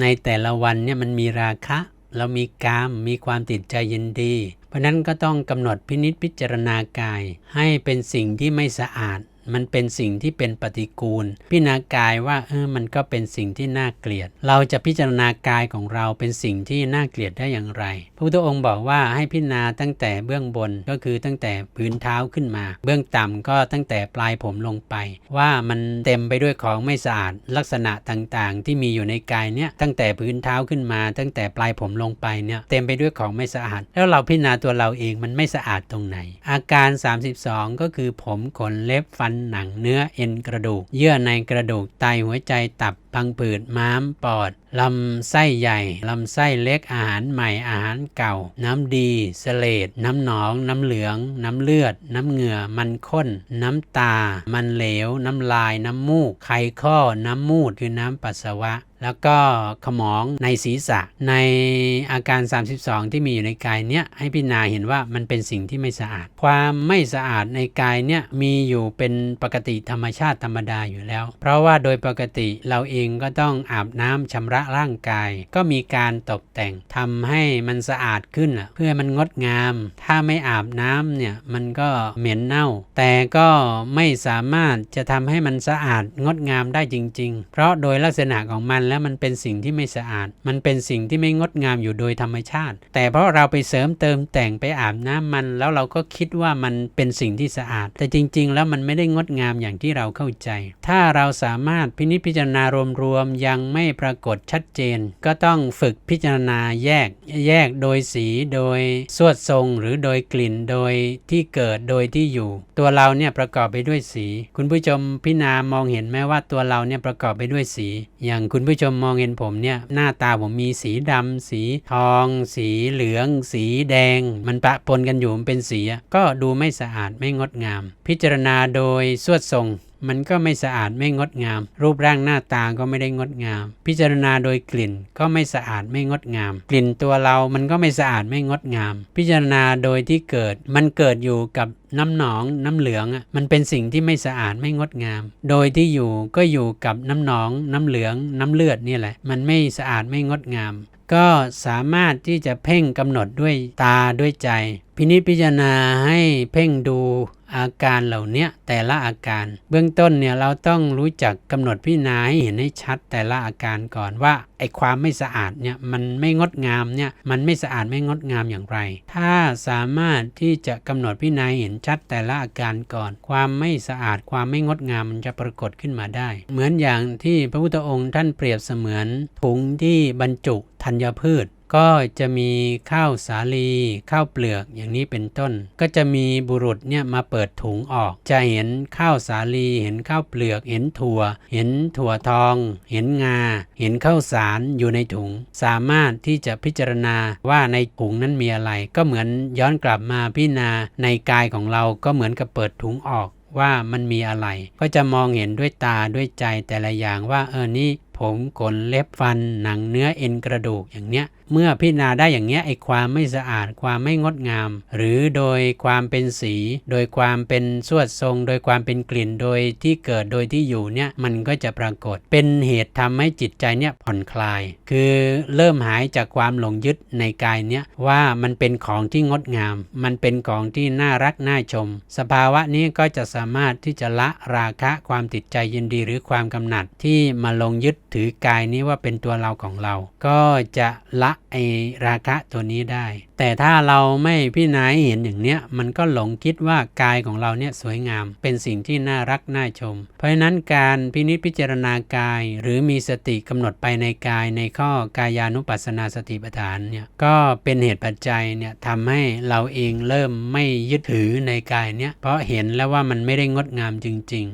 ในแต่ละวันเนี่ยมันมีราคะ เรามีกามมีความติดใจยินดี เพราะนั้นก็ต้องกำหนดพินิษพิจารณากาย ให้เป็นสิ่งที่ไม่สะอาด มันเป็นสิ่งที่เป็นปฏิกูล พิจารณากายว่าเออมันก็เป็นสิ่งที่น่าเกลียด เราจะพิจารณากายของเราเป็นสิ่งที่น่าเกลียดได้อย่างไร พระพุทธองค์บอกว่าให้พิจารณาตั้งแต่เบื้องบนก็คือตั้งแต่พื้นเท้าขึ้นมา เบื้องต่ำก็ตั้งแต่ปลายผมลงไป ว่ามันเต็มไปด้วยของไม่สะอาดลักษณะต่างๆ ที่มีอยู่ในกายเนี่ยตั้งแต่พื้นเท้าขึ้นมา ตั้งแต่ปลายผมลงไปเนี่ยเต็มไปด้วยของไม่สะอาด แล้วเราพิจารณาตัวเราเองมันไม่สะอาดตรงไหน อาการ 32 ก็คือผมขนเล็บฟันหนังเนื้อเอ็นกระดูก เยื่อในกระดูกไตหัวใจตับพังผืดม้ามปอด ลำไส้ใหญ่ ลำไส้เล็กอาหารใหม่อาหารเก่า น้ำดีเสเลดน้ำหนอง น้ำเหลือง น้ำเลือด น้ำเหงื่อ มันข้น น้ำตา มันเหลว น้ำลาย น้ำมูก ไขข้อ น้ำมูด คือน้ำปัสสาวะ แล้วก็ขมองในศีรษะ ในอาการ 32 ที่มีอยู่ในกายเนี้ยให้พิจารณาเห็นว่ามันเป็นสิ่งที่ไม่สะอาด ความไม่สะอาดในกายเนี้ยมีอยู่เป็นปกติธรรมชาติธรรมดาอยู่แล้ว เพราะว่าโดยปกติเราเองก็ต้องอาบน้ำชำระร่างกาย ก็มีการตกแต่งทำให้มันสะอาดขึ้นเพื่อมันงดงาม ถ้าไม่อาบน้ำเนี่ยมันก็เหม็นเน่า แต่ก็ไม่สามารถจะทำให้มันสะอาดงดงามได้จริง ๆ เพราะโดยลักษณะของมันแล้วมันเป็นสิ่งที่ไม่สะอาด มันเป็นสิ่งที่ไม่งดงามอยู่โดยธรรมชาติ แต่เพราะเราไปเสริมเติมแต่งไปอาบน้ำมัน แล้วเราก็คิดว่ามันเป็นสิ่งที่สะอาด แต่จริง ๆ แล้วมันไม่ได้งดงามอย่างที่เราเข้าใจ ถ้าเราสามารถพินิจพิจารณารวมๆยังไม่ปรากฏชัดเจน ก็ต้องฝึกพิจารณาแยก แยกโดยสีโดยสวดทรง หรือโดยกลิ่นโดยที่เกิดโดยที่อยู่ ตัวเราเนี่ยประกอบไปด้วยสี คุณผู้ชมพิจารณามองเห็นไหมว่าตัวเราเนี่ยประกอบไปด้วยสี อย่างคุณผู้ชมมองเห็นผมเนี่ยหน้าตาผมมีสีดำสีทอง สีเหลือง สีแดง มันปะปนกันอยู่มันเป็นสีก็ดูไม่สะอาดไม่งดงาม พิจารณาโดยสวดทรง มันก็ไม่สะอาดไม่งดงาม รูปร่างหน้าตาก็ไม่ได้งดงาม พิจารณาโดยกลิ่นก็ไม่สะอาดไม่งดงาม กลิ่นตัวเรามันก็ไม่สะอาดไม่งดงาม พิจารณาโดยที่เกิด มันเกิดอยู่กับน้ำหนองน้ำเหลืองอะมันเป็นสิ่งที่ไม่สะอาดไม่งดงาม โดยที่อยู่ก็อยู่กับน้ำหนองน้ำเหลืองน้ำเลือดนี่แหละ มันไม่สะอาดไม่งดงาม ก็สามารถที่จะเพ่งกำหนดด้วยตาด้วยใจ พินิจพิจารณาให้เพ่งดู อาการเหล่านี้แต่ละอาการ เบื้องต้นเนี่ยเราต้องรู้จักกำหนดพิจารณาให้เห็นให้ชัดแต่ละอาการก่อนว่าไอความไม่สะอาดเนี่ยมันไม่งดงามเนี่ยมันไม่สะอาดไม่งดงามอย่างไร ถ้าสามารถที่จะกำหนดพิจารณาเห็นชัดแต่ละอาการก่อน ความไม่สะอาดความไม่งดงามมันจะปรากฏขึ้นมาได้ เหมือนอย่างที่พระพุทธองค์ท่านเปรียบเสมือนถุงที่บรรจุธัญพืช ก็จะมีข้าวสาลีข้าวเปลือกอย่างนี้เป็นต้น ก็จะมีบุรุษเนี่ยมาเปิดถุงออก จะเห็นข้าวสาลีเห็นข้าวเปลือก เห็นถั่ว เห็นถั่วทอง เห็นงา เห็นข้าวสารอยู่ในถุง สามารถที่จะพิจารณาว่าในถุงนั้นมีอะไร ก็เหมือนย้อนกลับมาพิจารณาในกายของเราก็เหมือนกับเปิดถุงออกว่ามันมีอะไร ก็จะมองเห็นด้วยตาด้วยใจแต่ละอย่างว่าเออนี่ ผมขนเล็บฟันหนังเนื้อเอ็นกระดูกอย่างเนี้ยเมื่อพิจารณาได้อย่างเนี้ยไอความไม่สะอาดความไม่งดงาม หรือโดยความเป็นสี โดยความเป็นสวดทรง โดยความเป็นกลิ่นโดยที่เกิดโดยที่อยู่เนี่ยมันก็จะปรากฏ เป็นเหตุทำให้จิตใจเนี่ยผ่อนคลาย คือเริ่มหายจากความหลงยึดในกายเนี่ยว่ามันเป็นของที่งดงาม มันเป็นของที่น่ารักน่าชม สภาวะนี้ก็จะสามารถที่จะละราคะความติดใจยินดีหรือความกำหนัดที่มาลงยึดถือกายนี้ว่าเป็นตัวเราของเรา ก็จะละไอราคะตัวนี้ได้ แต่ถ้าเราไม่พิจารณาให้เห็นอย่างเนี้ย มันก็หลงคิดว่ากายของเราเนี่ยสวยงาม เป็นสิ่งที่น่ารักน่าชม เพราะฉะนั้นการพินิจพิจารณากาย หรือมีสติกำหนดไปในกายในข้อกายานุปัสสนาสติปัฏฐานเนี่ย ก็เป็นเหตุปัจจัยเนี่ยทำให้เราเองเริ่มไม่ยึดถือในกายเนี่ย เพราะเห็นแล้วว่ามันไม่ได้งดงามจริงๆ